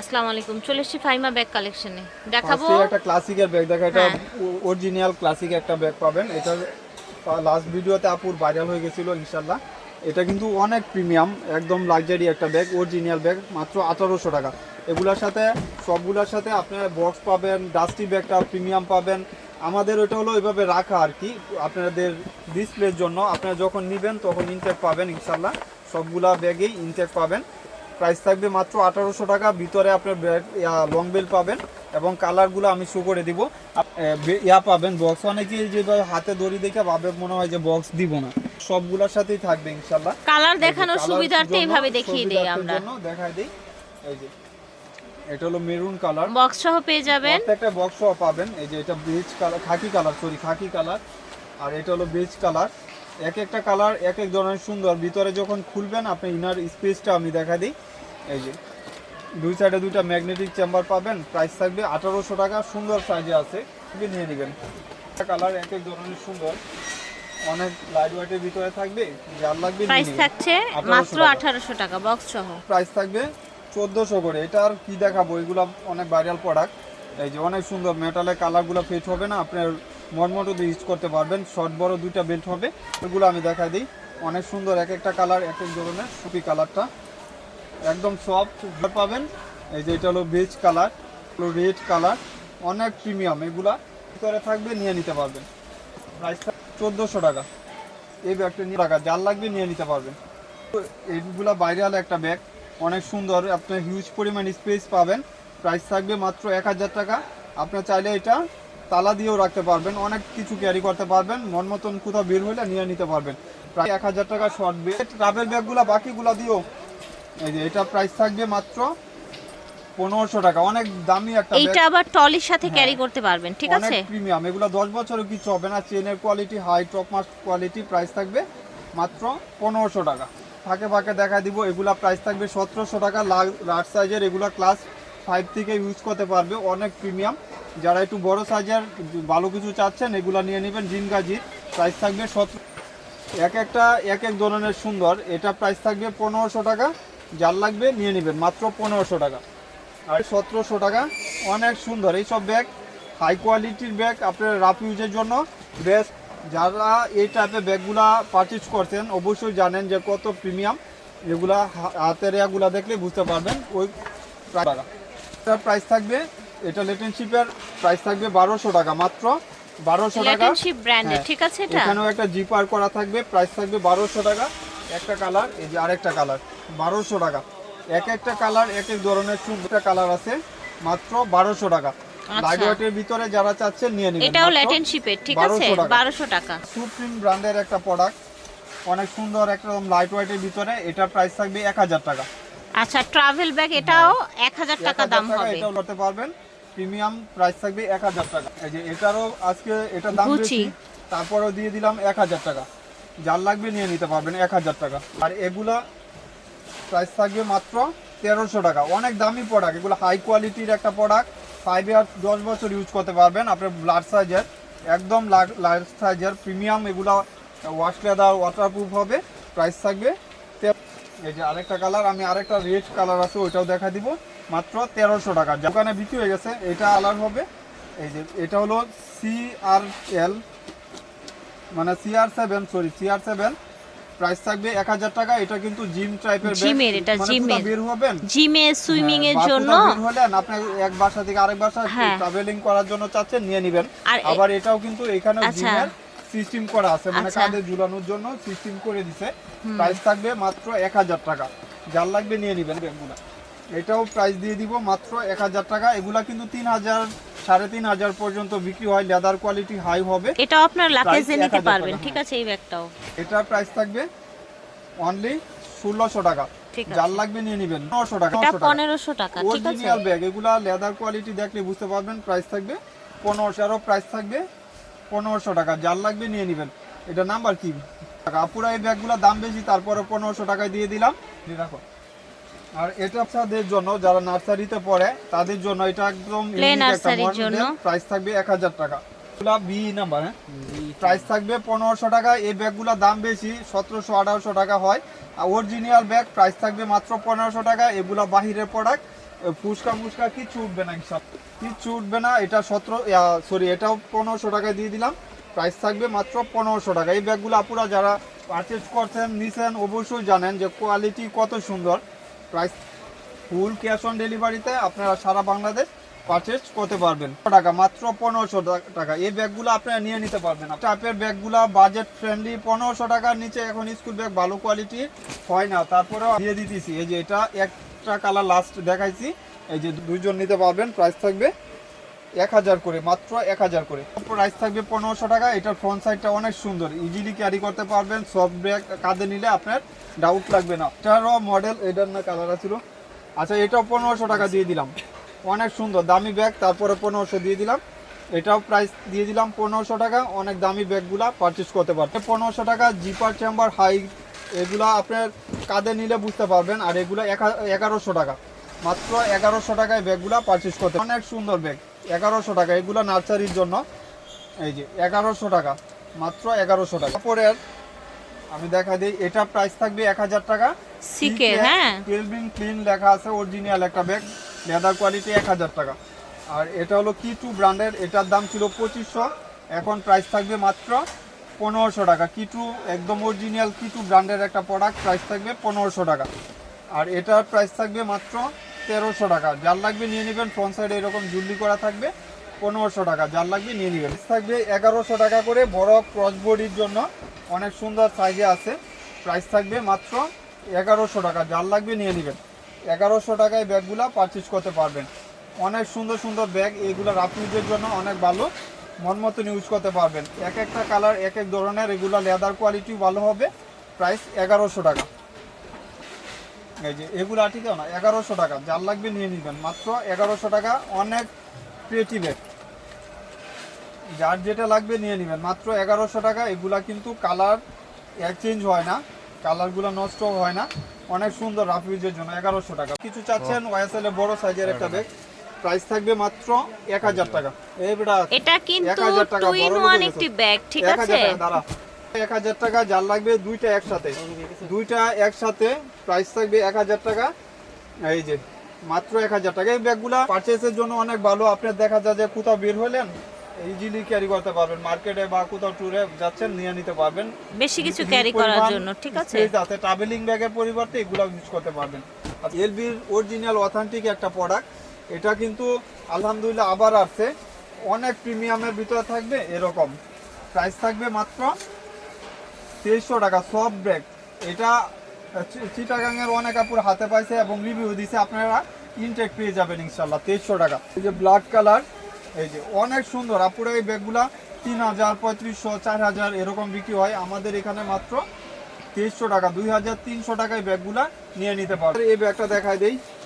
আসসালামু আলাইকুম। চলে এসেছি ফাইমা ব্যাগ কালেকশনে দেখাবো। একটা ক্লাসিকের ব্যাগ দেখা এটা হ্যাঁ। অরিজিনাল ক্লাসিক একটা ব্যাগ পাবেন। এটা লাস্ট ভিডিওতে আপুর ভাইরাল হয়ে গেছিল ইনশাল্লাহ এটা কিন্তু অনেক প্রিমিয়াম একদম লাক্সারি একটা ব্যাগ অরিজিনাল ব্যাগ মাত্র আঠারোশো টাকা। এগুলোর সাথে সবগুলোর সাথে আপনার বক্স পাবেন ডাস্টি ব্যাগটা প্রিমিয়াম পাবেন। আমাদের ওটা হলো এভাবে রাখা আর কি আপনাদের ডিসপ্লের জন্য। আপনারা যখন নেবেন তখন ইনটেক পাবেন ইনশাল্লাহ সবগুলা ব্যাগেই ইনটেক পাবেন। প্রাইস থাকবে মাত্র আঠারোশো টাকা। ভিতরে আপনার লং বেল পাবেন এবং কালারগুলো আমি শো করে দিব। ইয়া পাবেন বক্স অনেকে যেভাবে হাতে দড়ি দেখে ভাবে মনে হয় যে বক্স দিব না। সবগুলোর সাথেই থাকবে ইনশাল্লাহ কালার দেখানোর সুবিধার্থে এইভাবে দেখিয়ে দেই আমরা। দেখাই দিই। এই যে এটা হলো মেরুন কালার বক্স সহ পেয়ে যাবেন। প্রত্যেকটা বক্স সহ পাবেন। এই যে এটা beige colour khaki colour sorry khaki colour আর এটা হলো বেজ কালার এক একটা কালার এক এক ধরনের সুন্দর। ভিতরে যখন খুলবেন আপনি ইনার স্পেসটা আমি দেখা দিই। এই যে দুই সাইডে দুইটা ম্যাগনেটিক চেম্বার পাবেন। প্রাইস থাকবে আঠারোশো টাকা। সুন্দর সাইজে আছে। খুবই নিয়ে নেবেন। কালার এক এক ধরনের সুন্দর। অনেক লাইট ওয়েটের ভিতরে থাকবে। যার লাগবে প্রাইস থাকছে মাত্র টাকা। আঠারোশো টাকা বক্স সহ। প্রাইস থাকবে চোদ্দোশো করে। এটা আর কি দেখাবো? এগুলো অনেক ভাইরাল প্রোডাক্ট এই যে অনেক সুন্দর। মেটালের কালারগুলো ফেট হবে না। আপনার মনমতো দিয়ে ইউজ করতে পারবেন। শর্ট বড় দুইটা বেল্ট হবে। এগুলো আমি দেখাই দিই। অনেক সুন্দর এক একটা কালার এক এক ধরনের সুপি কালারটা একদম সফট পাবেন। এই যে এটা হলো বেজ কালার হলো রেড কালার অনেক প্রিমিয়াম এগুলা। ভিতরে থাকবে, নিয়ে নিতে পারবেন। প্রাইস চোদ্দোশো টাকা। এই ব্যাগটা নিয়ে টাকা যার লাগবে নিয়ে নিতে পারবেন। এইগুলা বাইরের একটা ব্যাগ অনেক সুন্দর, আপনার হিউজ পরিমাণ স্পেস পাবেন। প্রাইস থাকবে মাত্র এক হাজার টাকা। আপনার চাইলে এটা তালা দিয়েও রাখতে পারবেন অনেক কিছু ক্যারি করতে পারবেন মন মতন কোথাও বের হলে নিয়ে নিতে পারবেন। প্রায় এক হাজার টাকা শর্ট ব্যাগ ট্রাভেল ব্যাগগুলো বাকিগুলো দিও এই যে এটা প্রাইস থাকবে মাত্র পনেরোশো টাকা। অনেক দামি একটা এইটা আবার টলির সাথে। ক্যারি করতে পারবেন ঠিক আছে? প্রিমিয়াম এগুলো দশ বছরের কিছু হবে না। চেনের কোয়ালিটি হাই টপ মাস কোয়ালিটি প্রাইস থাকবে মাত্র পনেরোশো টাকা। ফাঁকে ফাঁকে দেখা দিব। এগুলা প্রাইস থাকবে সতেরোশো টাকা। লার্জ সাইজের এগুলা ক্লাস ফাইভ থেকে ইউজ করতে পারবে। অনেক প্রিমিয়াম যারা একটু বড় সাইজের ভালো কিছু চাচ্ছেন, এগুলা নিয়ে নেবেন জিন গাজির প্রাইস থাকবে সতেরো এক একটা, এক এক ধরনের সুন্দর। এটা প্রাইস থাকবে পনেরোশো টাকা। যার লাগবে নিয়ে নেবেন, মাত্র পনেরোশো টাকা। আর সতেরোশো টাকা, অনেক সুন্দর। এইসব ব্যাগ হাই কোয়ালিটির ব্যাগ আপনার রাফ ইউজের জন্য বেস্ট যারা এই টাইপের ব্যাগগুলা পারচেজ করছেন, অবশ্যই জানেন যে কত প্রিমিয়াম এগুলা হাতের এগুলা দেখলে বুঝতে পারবেন। ওই টাকা এটার প্রাইস থাকবে এটা লেটেনশিপের প্রাইস থাকবে বারোশো টাকা মাত্র বারোশো টাকা। ব্র্যান্ডের। ঠিক আছে এটা? এখানেও একটা জিপার করা থাকবে প্রাইস থাকবে বারোশো টাকা। একটা কালার এই যে আরেকটা কালার বারোশো টাকা। এক একটা কালার এক এক ধরনের সুন্দর কালার আছে মাত্র বারোশো টাকা। আচ্ছা। লাইট ওয়েটের ভিতরে যারা নিয়ে নেবেন এটাও লেটেনশিপের ঠিক আছে? 1200 টাকা। সুপ্রিম ব্র্যান্ডের একটা প্রোডাক্ট অনেক সুন্দর একদম লাইট ওয়েটের ভিতরে এটা প্রাইস থাকবে এক হাজার টাকা। আচ্ছা ট্রাভেল ব্যাগ এটাও এক হাজার টাকা দাম হবে। এটাও করতে পারবেন। প্রিমিয়াম প্রাইস থাকবে এক হাজার টাকা। এই যে এটারও আজকে এটা দাম বেশি তারপরেও দিয়ে দিলাম এক হাজার টাকা। যার লাগবে নিয়ে নিতে পারবেন এক হাজার টাকা। আর এগুলা প্রাইস থাকবে মাত্র তেরোশো টাকা। অনেক দামি প্রোডাক্ট এগুলো হাই কোয়ালিটির একটা প্রোডাক্ট ফাইভ ইয়ার দশ বছর ইউজ করতে পারবেন। আপনার ব্লাড সাইজের একদম লার্জ সাইজের প্রিমিয়াম এগুলো ওয়াশ লেদার ওয়াটারপ্রুফ হবে। প্রাইস থাকবে এই যে আরেকটা কালার আমি আরেকটা রেড কালার আছে ওইটাও দেখা দিব। মাত্র তেরোশো টাকা। দোকানে বিক্রি হয়ে গেছে এটা কালার হবে। এই যে এটা হলো সি আর এল মানে CR seven sorry CR seven price থাকবে এক হাজার টাকা এটা কিন্তু জিম টাইপের জিমের, এটা জিমের। বের হবেন? জিমে সুইমিং এর হ্যাঁ, জন্য। বের হলেন আপনি এক বাসা থেকে আরেক বাসা হ্যাঁ। ট্রাভেলিং করার জন্য চাচ্ছেন নিয়ে নেবেন। আবার এটাও কিন্তু এখানে আচ্ছা। জিমের সিস্টেম করা আছে মানে আচ্ছা। কাঁধে ঝুলানোর জন্য সিস্টেম করে দিছে। প্রাইস থাকবে মাত্র এক হাজার টাকা। যার লাগবে নিয়ে নেবেন ব্যাগগুলো এটাও প্রাইস দিয়ে দিব মাত্র এক হাজার টাকা। এগুলা কিন্তু তিন হাজার সাড়ে তিন হাজার পর্যন্ত বিক্রি হয় লেদার কোয়ালিটি হাই হবে। এটাও আপনার লাকেজে নিতে পারবেন ঠিক আছে এই ব্যাগটাও। এটার প্রাইস থাকবে অনলি ষোলোশো টাকা। যার লাগবে নিয়ে নেবেন নশো টাকা এটা 900 টাকা। পনেরোশো টাকা অরিজিনাল ব্যাগ এগুলা লেদার কোয়ালিটি দেখলে বুঝতে পারবেন প্রাইস থাকবে পনেরোশো আরও প্রাইস থাকবে পনেরোশো টাকা যার লাগবে নিয়ে নেবেন। এটা নাম্বার কি? টাকা আপুরা এই ব্যাগগুলোর দাম বেশি তারপরে পনেরোশো টাকায় দিয়ে দিলাম। রাখো আর এটা আপনাদের জন্য যারা নার্সারিতে পড়ে তাদের জন্য এটা একদম। প্রাইস থাকবে এক হাজার টাকা। এগুলা বি নাম্বার হ্যাঁ? প্রাইস থাকবে পনেরোশো টাকা এই ব্যাগগুলোর দাম বেশি সতেরোশো আঠারোশো টাকা হয়। আর অরিজিনাল ব্যাগ প্রাইস থাকবে মাত্র পনেরোশো টাকা এগুলা বাহিরের প্রোডাক্ট ফুচকা মুচকা কিচ্ছু উঠবে না সব কিচ্ছু উঠবে না, এটা সতেরো সরি এটাও পনেরোশো টাকায় দিয়ে দিলাম। প্রাইস থাকবে মাত্র পনেরোশো টাকা। এই ব্যাগগুলো আপুরা যারা পারচেজ করছেন, নিছেন, অবশ্যই জানেন যে কোয়ালিটি কত সুন্দর। প্রাইস ফুল ক্যাশ অন ডেলিভারিতে আপনারা সারা বাংলাদেশ পারচেজ করতে পারবেন। টাকা, মাত্র পনেরোশো টাকা। এই ব্যাগগুলো আপনারা নিয়ে নিতে পারবেন। টাইপের ব্যাগগুলো বাজেট ফ্রেন্ডলি পনেরোশো টাকার নিচে এখন স্কুল ব্যাগ ভালো কোয়ালিটি হয় না। তারপরেও দিয়ে দিতেছি। এই যে এটা একটা কালার লাস্ট দেখাইছি। এই যে দুইজন নিতে পারবেন প্রাইস থাকবে এক হাজার করে, মাত্র এক হাজার করে। প্রাইস থাকবে পনেরোশো টাকা, এটার ফ্রন্ট সাইডটা অনেক সুন্দর ইজিলি ক্যারি করতে পারবেন সফট ব্যাগ কাঁধে নিলে আপনার ডাউট লাগবে না। এটারও মডেল এটার না কালার আছিল আচ্ছা এটাও পনেরোশো টাকা দিয়ে দিলাম। অনেক সুন্দর, দামি ব্যাগ তারপরে পনেরোশো দিয়ে দিলাম। এটাও প্রাইস দিয়ে দিলাম পনেরোশো টাকা, অনেক দামি ব্যাগগুলা পারচেস করতে পারবেন। পনেরোশো টাকা জিপার চেম্বার হাই এগুলা আপনার কাঁধে নিলে বুঝতে পারবেন আর এগুলো এগারোশো টাকা। মাত্র এগারোশো টাকায় ব্যাগগুলা পারচেস করতে অনেক সুন্দর ব্যাগ এগারোশো টাকা। এগুলো নার্সারির জন্য এই যে এগারোশো টাকা। মাত্র এগারোশো টাকা। পরের আমি দেখা দিই এটা প্রাইস থাকবে এক হাজার টাকা। সিকে হ্যাঁ। ক্লিন লেখা আছে অরিজিনাল একটা ব্যাগ লেদার কোয়ালিটি এক হাজার টাকা। আর এটা হলো কি টু ব্র্যান্ডের এটার দাম ছিল পঁচিশশো। এখন প্রাইস থাকবে মাত্র পনেরোশো টাকা। কিটু, একদম অরিজিনাল কিটু ব্র্যান্ডের একটা প্রোডাক্ট প্রাইস থাকবে পনেরোশো টাকা। আর এটার প্রাইস থাকবে মাত্র তেরোশো টাকা। যার লাগবে নিয়ে নেবেন ফ্রন্ট সাইডে এরকম জুল্লি করা থাকবে, পনেরোশো টাকা। যার লাগবে নিয়ে নেবেন। থাকবে এগারোশো টাকা করে বড় ক্রসবডির জন্য। অনেক সুন্দর সাইজে আছে। প্রাইস থাকবে মাত্র এগারোশো টাকা। যার লাগবে নিয়ে নেবেন। এগারোশো টাকায় ব্যাগগুলো পারচেস করতে পারবেন। অনেক সুন্দর সুন্দর ব্যাগ এইগুলো রাফিউজের জন্য অনেক ভালো। মন মতন ইউজ করতে পারবেন। এক একটা কালার এক এক ধরনের এগুলো লেদার কোয়ালিটি ভালো হবে। প্রাইস এগারোশো টাকা। এই যে এগুলো আটিকেও না এগারোশো টাকা। যার লাগবে নিয়ে নেবেন। মাত্র এগারোশো টাকা অনেক ক্রিয়েটিভ যার যেটা লাগবে নিয়ে নেবেন। মাত্র এগারোশো টাকা এগুলা কিন্তু কালার এক্সচেঞ্জ হয় না। কালারগুলো নষ্ট হয় না। অনেক সুন্দর রাফিউজের জন্য এগারোশো টাকা। কিছু চাচ্ছেন ওয়াইএসএল বড় সাইজের একটা ব্যাগ প্রাইস থাকবে মাত্র এক হাজার টাকা। এই বেটা এটা কিন্তু 1000 টাকা টু ইন বড় ওয়ান লোকের একটি ব্যাগ ঠিক আছে? টাকা দাঁড়া। এক হাজার টাকা যার লাগবে দুইটা একসাথে। দুইটা একসাথে প্রাইস থাকবে এক হাজার টাকা। এই যে মাত্র এক হাজার টাকা। এই ব্যাগগুলা পারচেসের জন্য অনেক ভালো। আপনার দেখা যায় যে কোথাও বের হলেন ইজিলি ক্যারি করতে পারবেন। মার্কেটে বা কোথাও ট্যুরে যাচ্ছেন নিয়ে নিতে পারবেন। বেশি কিছু ক্যারি করার জন্য ঠিক আছে? আছে। ট্রাভেলিং ব্যাগের পরিবর্তে এগুলো ইউজ করতে পারবেন। এলবির অরিজিনাল অথেন্টিক একটা প্রোডাক্ট এটা কিন্তু আলহামদুলিল্লাহ আবার আসছে। অনেক প্রিমিয়ামের ভিতরে থাকবে এরকম। প্রাইস থাকবে মাত্র তেইশশো টাকা সব ব্যাগ এটা চিটাগাংয়ের অনেক আপুর হাতে পাইছে এবং রিভিউ দিছে। আপনারা ইনটেক পেয়ে যাবেন ইনশাল্লাহ, তেইশশো টাকা। এই যে ব্ল্যাক কালার এই যে অনেক সুন্দর। আপুরা এই ব্যাগগুলা তিন হাজার, পঁয়ত্রিশশো, চার হাজার এরকম বিক্রি হয়। আমাদের এখানে মাত্র তেইশশো টাকা, দুই হাজার তিনশো টাকায় ব্যাগগুলা নিয়ে নিতে পারবে। এই ব্যাগটা দেখাই দেই। এই যে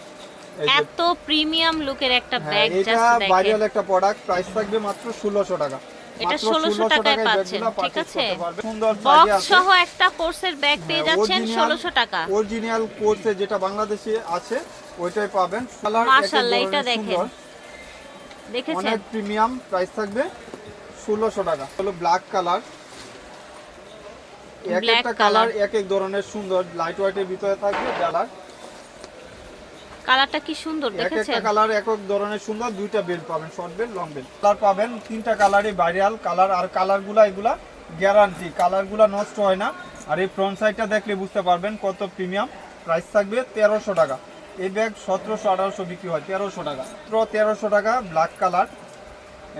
এত প্রিমিয়াম লুকের একটা ব্যাগ জাস্ট দেখেন। ভাইরাল একটা প্রোডাক্ট প্রাইস থাকবে মাত্র ষোলোশো টাকা। এটা 1600 টাকায় পাচ্ছেন, ঠিক আছে? বক্স সহ একটা কোর্সের ব্যাগ পেয়ে যাচ্ছেন ষোলোশো টাকা। অরিজিনাল কোর্সে যেটা বাংলাদেশে আছে ওইটাই পাবেন। মাশাআল্লাহ, এটা দেখেন। দেখেছেন? অনেক প্রিমিয়াম প্রাইস থাকবে ষোলোশো টাকা। হলো ব্ল্যাক কালার এক একটা কালার এক এক ধরনের সুন্দর লাইট হোয়াইটের ভিতরে থাকবে কালার কালারটা কি সুন্দর এক একটা কালার এক এক ধরনের সুন্দর দুইটা বেল্ট পাবেন short belt long belt colour পাবেন তিনটা কালারই ভাইরাল কালার আর কালারগুলা এগুলা গ্যারান্টি কালারগুলা নষ্ট হয় না। আর এই ফ্রন্ট সাইডটা দেখলে বুঝতে পারবেন কত প্রিমিয়াম প্রাইস থাকবে তেরোশো টাকা। এই ব্যাগ সতেরোশো আঠারোশো বিক্রি হয় তেরোশো টাকা। মাত্র তেরোশো টাকা ব্ল্যাক কালার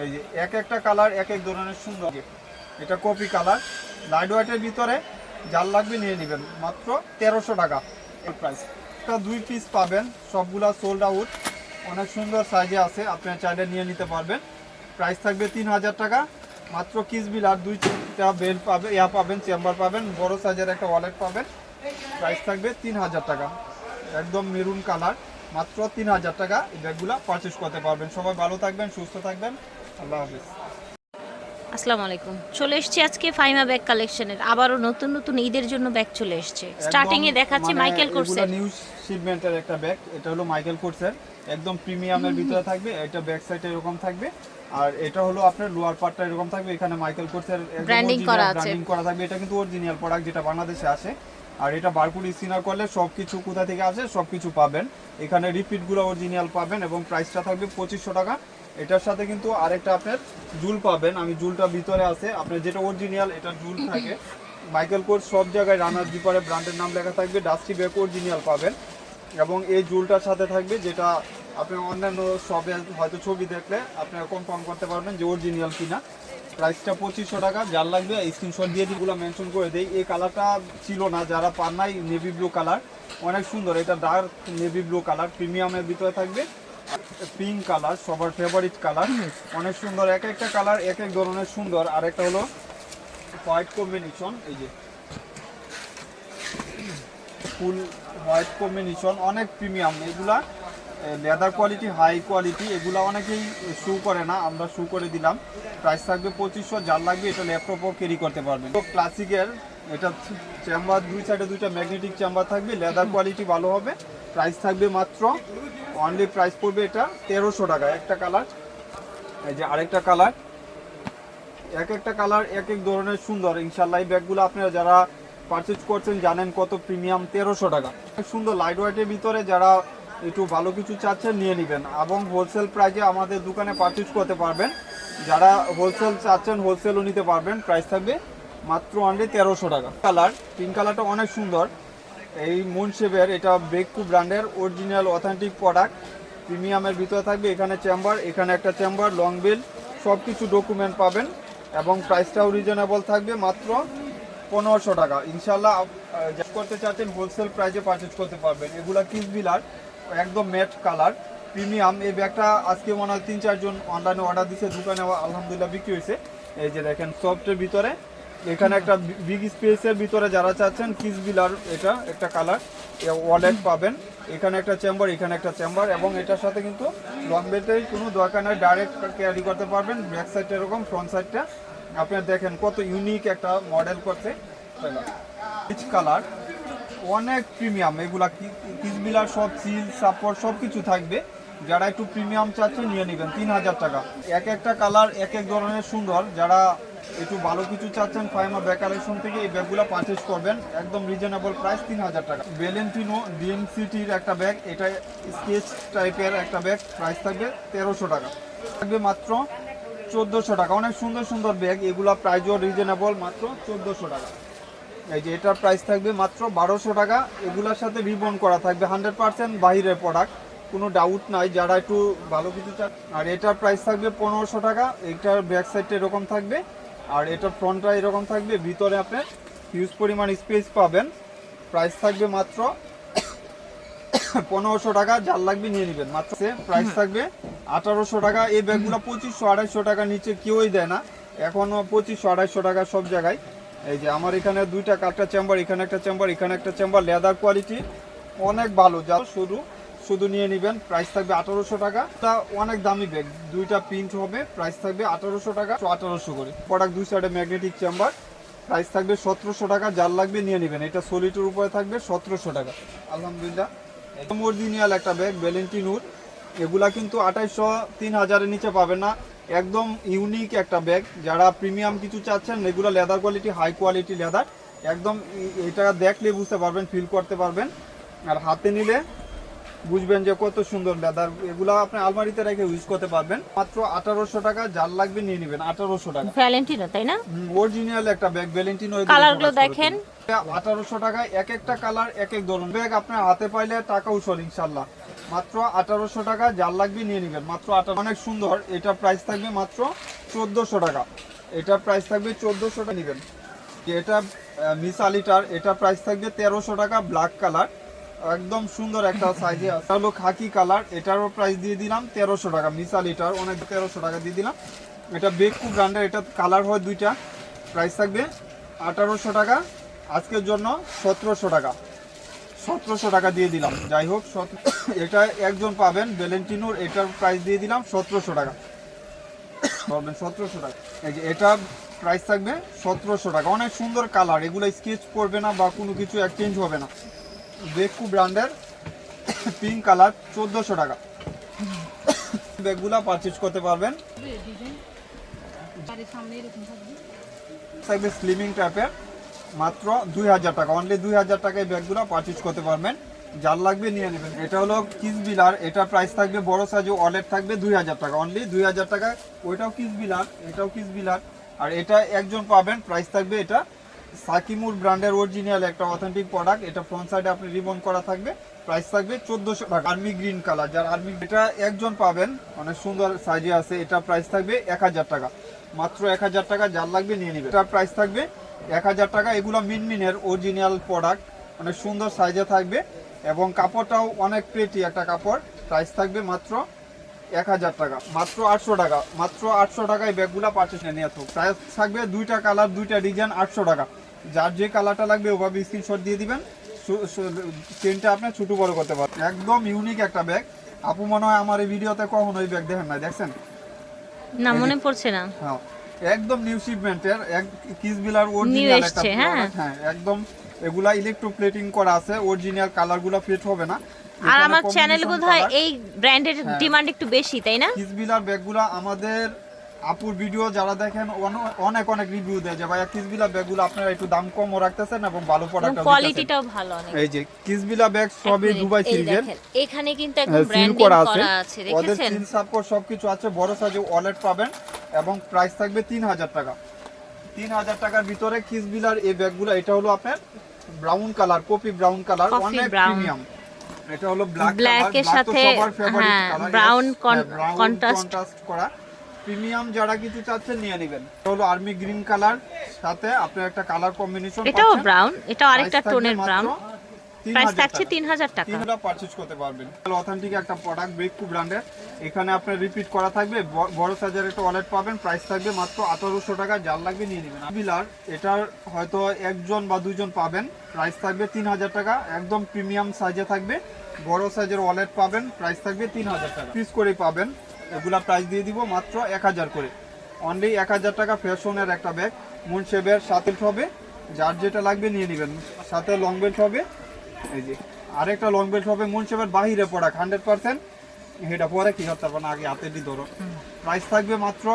এই যে এক একটা কালার এক এক ধরনের সুন্দর। এটা কপি কালার লাইট হোয়াইটের ভিতরে যার লাগবে নিয়ে নেবেন। মাত্র তেরোশো টাকা। এই প্রাইস একটা দুই পিস পাবেন। সবগুলা সোল্ড আউট অনেক সুন্দর সাইজে আছে। আপনার চাইলে নিয়ে নিতে পারবেন। প্রাইস থাকবে তিন হাজার টাকা। মাত্র কিস বিল আর দুইটা বেল পাবে, ইয়া পাবেন চেম্বার পাবেন। বড় সাইজের একটা ওয়ালেট পাবেন। প্রাইস থাকবে তিন হাজার টাকা। একদম মেরুন কালার মাত্র তিন হাজার টাকা এই ব্যাগগুলা পারচেস করতে পারবেন। সবাই ভালো থাকবেন, সুস্থ থাকবেন। আল্লাহ হাফিজ। আসসালামু আলাইকুম। চলে এসেছি আজকে ফাইমা ব্যাগ কালেকশনের। আবারও নতুন নতুন ঈদের জন্য ব্যাগ চলে এসেছে। স্টার্টিং এ দেখাচ্ছি মাইকেল কোর্সের নিউজ শিপমেন্টের একটা ব্যাগ। এটা হলো মাইকেল কোর্সের একদম প্রিমিয়ামের ভিতরে থাকবে। এটা ব্যাক সাইডে এরকম থাকবে। আর এটা হলো আপনার লোয়ার পার্টটা এরকম থাকবে। এখানে মাইকেল কোর্সের Branding করা আছে। ব্র্যান্ডিং করা থাকবে। এটা কিন্তু অরিজিনাল প্রোডাক্ট যেটা বাংলাদেশে আসে। আর এটা বারকুড স্ক্যানার করলে সব কিছু কোথা থেকে আসে সব কিছু পাবেন। এখানে রিপিটগুলো অরিজিনাল পাবেন এবং প্রাইসটা থাকবে পঁচিশশো টাকা। এটার সাথে কিন্তু আরেকটা আপনার জুল পাবেন। আমি জুলটা ভিতরে আছে। আপনার যেটা অরিজিনাল এটা জুল থাকে। মাইকেল কোর্স সব জায়গায় রানার জিপারে ব্র্যান্ডের নাম লেখা থাকবে। ডাস্টি ব্যাগ অরিজিনাল পাবেন। এবং এই জুলটার সাথে থাকবে যেটা আপনি অন্যান্য সবে হয়তো ছবি দেখলে আপনারা কনফার্ম করতে পারবেন যে অরিজিনাল কিনা। প্রাইসটা পঁচিশশো টাকা। যার লাগবে স্ক্রিনশট দিয়ে দিগুলো মেনশন করে দেই। এই কালারটা ছিল না। যারা পান নাই নেভি ব্লু কালার অনেক সুন্দর। এটা ডার্ক নেভি ব্লু কালার প্রিমিয়ামের ভিতরে থাকবে। পিঙ্ক কালার সবার ফেভারিট কালার অনেক সুন্দর, এক একটা কালার এক এক ধরনের সুন্দর। আর একটা হলো হোয়াইট কম্বিনেশন এই যে। ফুল হোয়াইট কম্বিনেশন অনেক প্রিমিয়াম এগুলা লেদার কোয়ালিটি হাই কোয়ালিটি এগুলা অনেকেই শু করে না, আমরা শু করে দিলাম। প্রাইস থাকবে পঁচিশশো, যার লাগবে এটা ল্যাপটপও ক্যারি করতে পারবেন। তো ক্লাসিকের এটা চেম্বার, দুই সাইডে দুইটা ম্যাগনেটিক চেম্বার থাকবে লেদার কোয়ালিটি ভালো হবে প্রাইস থাকবে মাত্র অনলি প্রাইস পড়বে এটা তেরোশো টাকা, একটা কালার এই যে আরেকটা কালার এক একটা কালার এক এক ধরনের সুন্দর ইনশাল্লাহ এই ব্যাগগুলো আপনারা যারা পারচেজ করছেন জানেন কত প্রিমিয়াম তেরোশো টাকা। সুন্দর লাইট ওয়েটের ভিতরে যারা একটু ভালো কিছু চাচ্ছেন নিয়ে নেবেন, এবং হোলসেল প্রাইজে আমাদের দোকানে পারচেজ করতে পারবেন। যারা হোলসেল চাচ্ছেন হোলসেলও নিতে পারবেন প্রাইস থাকবে মাত্র অনলি তেরোশো টাকা। কালার পিঙ্ক কালারটা অনেক সুন্দর। এই মুনশেবের এটা বেকু ব্র্যান্ডের অরিজিনাল অথেন্টিক প্রোডাক্ট প্রিমিয়ামের ভিতরে থাকবে এখানে চেম্বার এখানে একটা চেম্বার লং বিল সব কিছু ডকুমেন্ট পাবেন। এবং প্রাইসটাও রিজনেবল থাকবে মাত্র পনেরোশো টাকা। ইনশাল্লাহ যা করতে চাচ্ছেন হোলসেল প্রাইসে পারচেজ করতে পারবেন। এগুলা কিস বিলার একদম ম্যাট কালার প্রিমিয়াম এই ব্যাগটা আজকে মনে হয় তিন, চারজন অনলাইনে অর্ডার দিছে, দোকানে আলহামদুলিল্লাহ বিক্রি হয়েছে। এই যে দেখেন সফটের ভিতরে এখানে একটা বিগ স্পেসের ভিতরে যারা চাচ্ছেন কিস বিলার এটা, একটা কালার ওয়ালেট পাবেন। এখানে একটা চেম্বার এখানে একটা চেম্বার এবং এটার সাথে কিন্তু লং বেল্টের কোনো দরকার নেই ডাইরেক্ট ক্যারি করতে পারবেন ব্যাক সাইডটা এরকম ফ্রন্ট সাইডটা আপনারা দেখেন কত ইউনিক একটা মডেল করছে। পিচ কালার অনেক প্রিমিয়াম এগুলা কিস বিলার সব সিল সাপোর্ট সব কিছু থাকবে। যারা একটু প্রিমিয়াম চাচ্ছে, নিয়ে নেবেন, তিন হাজার টাকা। এক একটা কালার এক এক ধরনের সুন্দর। যারা একটু ভালো কিছু চাচ্ছেন ফাইমা ব্যাগ কালেকশন থেকে, এই ব্যাগগুলো পারচেজ করবেন। একদম রিজনেবল প্রাইস তিন হাজার টাকা। বেলেন্টিনো ডিএমসিটির একটা ব্যাগ, এটা স্কেচ টাইপের একটা ব্যাগ প্রাইস থাকবে তেরোশো টাকা। থাকবে মাত্র চোদ্দোশো টাকা। অনেক সুন্দর সুন্দর ব্যাগ, এগুলা প্রাইসও রিজনেবল মাত্র চোদ্দোশো টাকা। এই যে এটার প্রাইস থাকবে মাত্র বারোশো টাকা। এগুলোর সাথে রিবন করা থাকবে, হান্ড্রেড পার্সেন্ট বাহিরের প্রোডাক্ট কোনো ডাউট নাই, যারা একটু ভালো কিছু চান আর এটার প্রাইস থাকবে পনেরোশো টাকা। এটার ব্যাক সাইডটা এরকম থাকবে। আর এটার ফ্রন্টটা এরকম থাকবে ভিতরে আপনি হিউজ পরিমাণ স্পেস পাবেন। প্রাইস থাকবে মাত্র পনেরোশো টাকা যার লাগবে নিয়ে নেবেন। মাত্র প্রাইস থাকবে আঠারোশো টাকা। এই ব্যাগগুলো পঁচিশশো আড়াইশো টাকা নিচে কেউই দেয় না। এখনও পঁচিশশো আড়াইশো টাকা সব জায়গায়। এই যে আমার এখানে দুইটা কাঠটা চেম্বার এখানে একটা চেম্বার এখানে একটা চেম্বার লেদার কোয়ালিটি অনেক ভালো। যা শুধু শুধু নিয়ে নেবেন। প্রাইস থাকবে আঠারোশো টাকা। তা অনেক দামি ব্যাগ দুইটা প্রিন্ট হবে। প্রাইস থাকবে আঠারোশো টাকা। আঠারোশো করে। প্রোডাক্ট দুই সাইডে ম্যাগনেটিক চেম্বার প্রাইস থাকবে সতেরোশো টাকা। যার লাগবে নিয়ে নেবেন। এটা সলিটের উপরে থাকবে সতেরোশো টাকা। আলহামদুলিল্লাহ। অরিজিনাল একটা ব্যাগ ভ্যালেন্টিনুর এগুলা কিন্তু আঠাইশশো, তিন হাজারের নিচে পাবেন না। একদম ইউনিক একটা ব্যাগ যারা প্রিমিয়াম কিছু চাচ্ছেন এগুলো leather quality high quality leather একদম এটা দেখলে বুঝতে পারবেন ফিল করতে পারবেন। আর হাতে নিলে বুঝবেন যে কত সুন্দর লেদার এগুলো আপনি আলমারিতে রেখে ইউজ করতে পারবেন। মাত্র আঠারোশো টাকা যার লাগবে নিয়ে নেবেন আঠারোশো টাকা। ভ্যালেন্টিনো তাই না? অরিজিনাল একটা ব্যাগ ভ্যালেন্টিনো কালারগুলো দেখেন। আঠারোশো টাকায় এক একটা কালার এক এক ধরনের। ব্যাগ আপনার হাতে পাইলে টাকা উসল ইনশাল্লাহ মাত্র আঠারোশো টাকা যার লাগবে নিয়ে নেবেন। মাত্র আঠারো অনেক সুন্দর। এটা প্রাইস থাকবে মাত্র চোদ্দোশো টাকা। এটা প্রাইস থাকবে চোদ্দোশো টাকা নেবেন। এটা মিস আলিটার এটা প্রাইস থাকবে তেরোশো টাকা ব্ল্যাক কালার একদম সুন্দর একটা সাইজে আছে। হলো খাকি কালার এটারও প্রাইস দিয়ে দিলাম তেরোশো টাকা। মিস আলিটার অনেক তেরোশো টাকা দিয়ে দিলাম। এটা বেকু ব্র্যান্ডের এটা কালার হয় দুইটা। প্রাইস থাকবে আঠারোশো টাকা। আজকের জন্য সতেরোশো টাকা। সতেরোশো টাকা দিয়ে দিলাম। যাই হোক এটা একজন পাবেন ভ্যালেন্টিনোর এটার প্রাইস দিয়ে দিলাম সতেরোশো টাকা। পাবেন সতেরোশো টাকা। এই যে এটা প্রাইস থাকবে সতেরোশো টাকা। অনেক সুন্দর কালার এগুলো স্কেচ করবে না বা কোনো কিছু এক্সচেঞ্জ হবে না। বেকু ব্র্যান্ডের পিঙ্ক কালার চোদ্দোশো টাকা। ব্যাগগুলো পারচেজ করতে পারবেন। থাকবে স্লিমিং টাইপের মাত্র দুই হাজার টাকা। অনলি দুই হাজার টাকায় ব্যাগগুলো পারচেজ করতে পারবেন। যার লাগবে নিয়ে নেবেন। এটা হলো কিস বিলার এটা প্রাইস থাকবে বড় সাইজে ওয়ালেট থাকবে দুই হাজার টাকা। অনলি দুই হাজার টাকা ওইটাও কিস বিলার এটাও কিস বিলার আর এটা একজন পাবেন প্রাইস থাকবে এটা সাকিমুর ব্র্যান্ডের অরিজিনাল একটা অথেন্টিক প্রোডাক্ট এটা ফ্রন্ট সাইডে আপনি রিবন করা থাকবে প্রাইস থাকবে চোদ্দোশো টাকা। আর্মি গ্রিন কালার যার আর্মি এটা একজন পাবেন, অনেক সুন্দর সাইজে আছে, এটা প্রাইস থাকবে এক হাজার টাকা। মাত্র এক হাজার টাকা, যার লাগবে নিয়ে নেবে এটা প্রাইস থাকবে এক হাজার টাকা, এগুলো মিনমিনের অরিজিনাল প্রোডাক্ট অনেক সুন্দর সাইজে থাকবে। এবং কাপড়টাও অনেক প্রেটি একটা কাপড় প্রাইস থাকবে মাত্র এক হাজার টাকা, মাত্র আটশো টাকা। মাত্র আটশো টাকায় ব্যাগগুলো পারচেস নিয়ে আসো প্রাইস থাকবে দুইটা কালার দুইটা ডিজাইন আটশো টাকা। যার যে কালারটা লাগবে ওভাবে স্ক্রিনশট দিয়ে দিবেন। চেনটা আপনার ছোটো বড় করতে পারবেন। একদম ইউনিক একটা ব্যাগ আপু মনে হয় আমার এই ভিডিওতে কখনো এই ব্যাগ দেখেন না দেখছেন? না মনে পড়ছে না। হ্যাঁ একদম নিউ শিপমেন্টের এক কিস বিলার অরিজিনাল একটা হ্যাঁ। হ্যাঁ একদম এগুলা ইলেকট্রোপ্লেটিং করা আছে অরিজিনাল কালারগুলো ফিট হবে না। আর আমার চ্যানেল বোধ হয় এই ব্র্যান্ডের। ডিমান্ড একটু বেশি তাই না? কিসবিলার ব্যাগগুলো আমাদের আপুর ভিডিও যারা দেখেন অনেক অনেক রিভিউ দেয় যে ভাইয়া কিসবিলা ব্যাগগুলো আপনারা একটু দাম কমও রাখতেছেন এবং ভালো প্রোডাক্ট কোয়ালিটিটাও ভালো অনেক। এই যে কিসবিলা ব্যাগ সবই দুবাই সিরিজের এখানে কিন্তু একদম ব্র্যান্ডিং করা আছে। ওদের দেখেছেন? সিল সাপোর্ট সবকিছু আছে বড় সাইজে ওয়ালেট পাবেন এবং প্রাইস থাকবে তিন হাজার টাকা। তিন হাজার টাকার ভিতরে কিসবিলার এই ব্যাগগুলো এটা হলো আপনার brown colour copy brown colour অনেক প্রিমিয়াম এটা হলো ব্ল্যাক Black এর সাথে, হ্যাঁ, con- contrast। কন্ট্রাস্ট করা। প্রিমিয়াম যারা কিছু চাচ্ছেন নিয়ে নেবেন। এটা হলো আর্মি গ্রিন কালার সাথে আপনার একটা কালার কম্বিনেশন এটাও ব্রাউন এটাও আরেকটা টোনের ব্রাউন প্রাইস থাকছে তিন হাজার টাকা। তিনটা পারচেজ করতে পারবেন। অথেন্টিক একটা প্রোডাক্ট ব্রেকু ব্র্যান্ডের এখানে আপনার রিপিট করা থাকবে বড় সাইজের একটা ওয়ালেট পাবেন। প্রাইস থাকবে মাত্র আঠারোশো টাকা যার লাগবে নিয়ে নেবেন। বিলার এটার হয়তো একজন বা দুজন পাবেন। প্রাইস থাকবে তিন হাজার টাকা একদম প্রিমিয়াম সাইজে থাকবে। বড় সাইজের ওয়ালেট পাবেন প্রাইস থাকবে তিন হাজার টাকা। পিস করে পাবেন। এগুলা প্রাইস দিয়ে দিব মাত্র এক হাজার করে। অনলি এক হাজার টাকা ফ্যাশনের একটা ব্যাগ মুন শেপের সাথে হবে, যার যেটা লাগবে নিয়ে নেবেন। সাথে লং বেল্ট হবে, এই যে, আরেকটা লং বেল্ট হবে মুন শেপের বাহিরে প্রোডাক্ট হান্ড্রেড পার্সেন্ট এটা পরে কি করতে পারবেন আগে হাতে দি ধরো। প্রাইস থাকবে মাত্র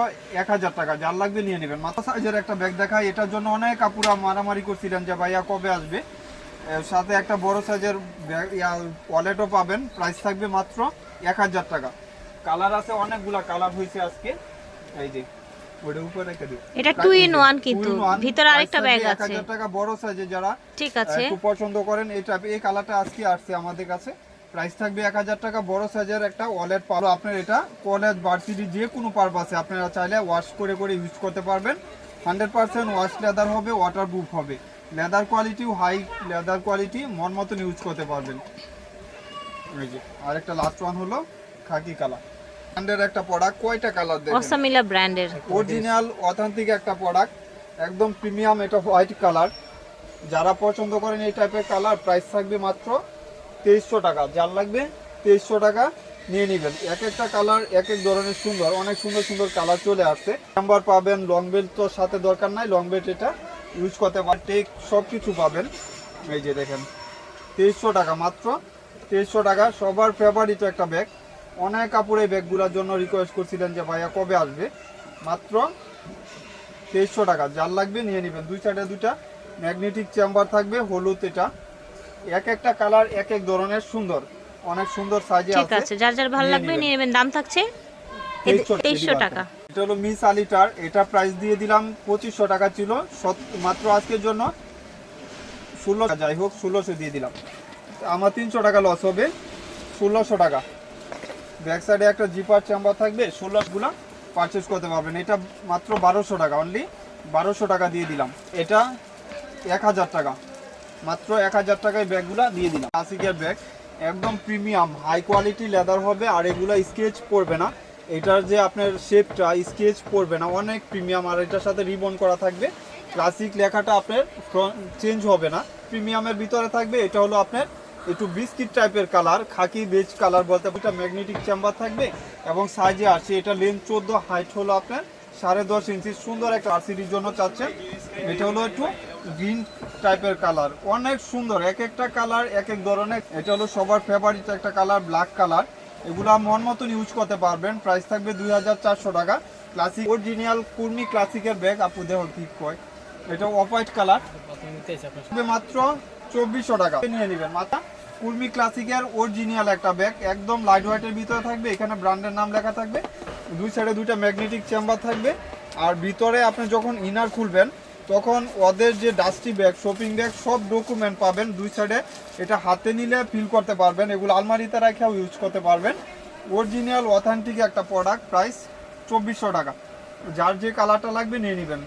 এক হাজার টাকা, যার লাগবে নিয়ে নেবেন। মাথা সাইজের একটা ব্যাগ দেখায় এটার জন্য অনেক কাপুরা মারামারি করছিলেন যে ভাইয়া কবে আসবে। সাথে একটা বড় সাইজের ব্যাগ ওয়ালেটও পাবেন। প্রাইস থাকবে মাত্র এক হাজার টাকা। কালার আছে অনেকগুলা কালার হয়েছে আজকে। এই যে ওটা উপরে রেখে দিও এটা two in one কিন্তু, ভিতরে আরেকটা bag আছে। 1000 টাকা বড় সাইজে যারা ঠিক আছে। একটু পছন্দ করেন এটা এই কালারটা আজকে আসছে আমাদের কাছে। প্রাইস থাকবে এক হাজার টাকা বড় সাইজের একটা ওয়ালেট পাবো আপনার এটা কলেজ ভার্সিটি যে কোনো পারপাসে আপনারা চাইলে ওয়াশ করে করে ইউজ করতে পারবেন। হান্ড্রেড পার্সেন্ট ওয়াশ লেদার হবে ওয়াটার প্রুফ হবে। লেদার কোয়ালিটিও হাই লেদার কোয়ালিটি মন মতন ইউজ করতে পারবেন। এই যে আরেকটা লাস্ট ওয়ান হলো খাকি কালার ব্র্যান্ডের একটা প্রোডাক্ট কয়টা কালার দেখেন? অসামিলা ব্র্যান্ডের অরিজিনাল অথেন্টিক একটা প্রোডাক্ট একদম প্রিমিয়াম এটা হোয়াইট কালার যারা পছন্দ করেন এই টাইপের কালার প্রাইস থাকবে মাত্র তেইশশো টাকা। যার লাগবে তেইশশো টাকা নিয়ে নেবেন। এক একটা কালার এক এক ধরনের সুন্দর অনেক সুন্দর সুন্দর কালার চলে আসছে। নাম্বার পাবেন লং বেল্ট তো সাথে দরকার নাই লং বেল্ট এটা ইউজ করতে পারেন। টেক সব কিছু পাবেন। এই যে দেখেন তেইশশো টাকা মাত্র। তেইশশো টাকা সবার ফেভারিট একটা ব্যাগ অনেক কাপড় ব্যাগগুলোর জন্য রিকোয়েস্ট করছিলেন যে ভাইয়া কবে আসবে? মাত্র তেইশশো টাকা। যার লাগবে নিয়ে নেবেন। দুই সাইডে দুইটা ম্যাগনেটিক চেম্বার থাকবে হলুদ এটা। এক একটা কালার এক এক ধরনের সুন্দর। অনেক সুন্দর সাইজে ঠিক আছে। যার যার ভালো লাগবে নিয়ে নেবেন। দাম থাকছে তেইশশো টাকা এটা হলো মিস আলিটার এটা প্রাইস দিয়ে দিলাম পঁচিশশো টাকা ছিল। মাত্র আজকের জন্য ষোলো যাই হোক ষোলোশো দিয়ে দিলাম। আমার তিনশো টাকা লস হবে। ষোলোশো টাকা। ব্যাক সাইডে একটা জিপার চেম্বার থাকবে ষোলোগুলা পারচেস করতে পারবেন। এটা মাত্র বারোশো টাকা অনলি বারোশো টাকা দিয়ে দিলাম। এটা এক হাজার টাকা, মাত্র এক হাজার টাকায় ব্যাগগুলা দিয়ে দিলাম। ক্লাসিকের ব্যাগ, একদম প্রিমিয়াম হাই কোয়ালিটি লেদার হবে, আর এগুলা স্কেচ পড়বে না। এটার যে আপনার শেপটা স্কেচ পড়বে না, অনেক প্রিমিয়াম আর এটার সাথে রিবন করা থাকবে। ক্লাসিক লেখাটা আপনার চেঞ্জ হবে না। প্রিমিয়ামের ভিতরে থাকবে, এটা হলো আপনার একটু বিস্কিট টাইপের কালার খাকি বেজ কালার বলতে এটা ম্যাগনেটিক চেম্বার থাকবে এবং সাইজে আছে এটা লেন্থ চোদ্দ হাইট হলো আপনার সাড়ে দশ ইঞ্চি সুন্দর একটা আরসিডির জন্য চাচ্ছেন। এটা হলো একটু গ্রিন টাইপের কালার অনেক সুন্দর এক একটা কালার এক এক ধরনের। এটা হলো সবার ফেভারিট একটা কালার ব্ল্যাক কালার এগুলো মন মতন ইউজ করতে পারবেন প্রাইস থাকবে দুই হাজার চারশো টাকা। ক্লাসিক অরিজিনাল কুর্মি ক্লাসিকের ব্যাগ আপু দেহ ঠিক কয়। এটা অফ হোয়াইট কালার মাত্র চব্বিশশো টাকা। নিয়ে নেবেন মাথা কুর্মি ক্লাসিকের অরিজিনাল একটা ব্যাগ একদম লাইট হোয়াইটের ভিতরে থাকবে, এখানে ব্র্যান্ডের নাম লেখা থাকবে, দুই সাইডে দুইটা ম্যাগনেটিক চেম্বার থাকবে, আর ভিতরে আপনি যখন ইনার খুলবেন, তখন ওদের যে ডাস্টি ব্যাগ শপিং ব্যাগ সব ডকুমেন্ট পাবেন, দুই সাইডে এটা হাতে নিলে ফিল করতে পারবেন, এগুলো আলমারিতে রেখেও ইউজ করতে পারবেন। অরিজিনাল অথেন্টিক একটা প্রোডাক্ট প্রাইস চব্বিশশো টাকা। যার যে কালারটা লাগবে নিয়ে নেবেন।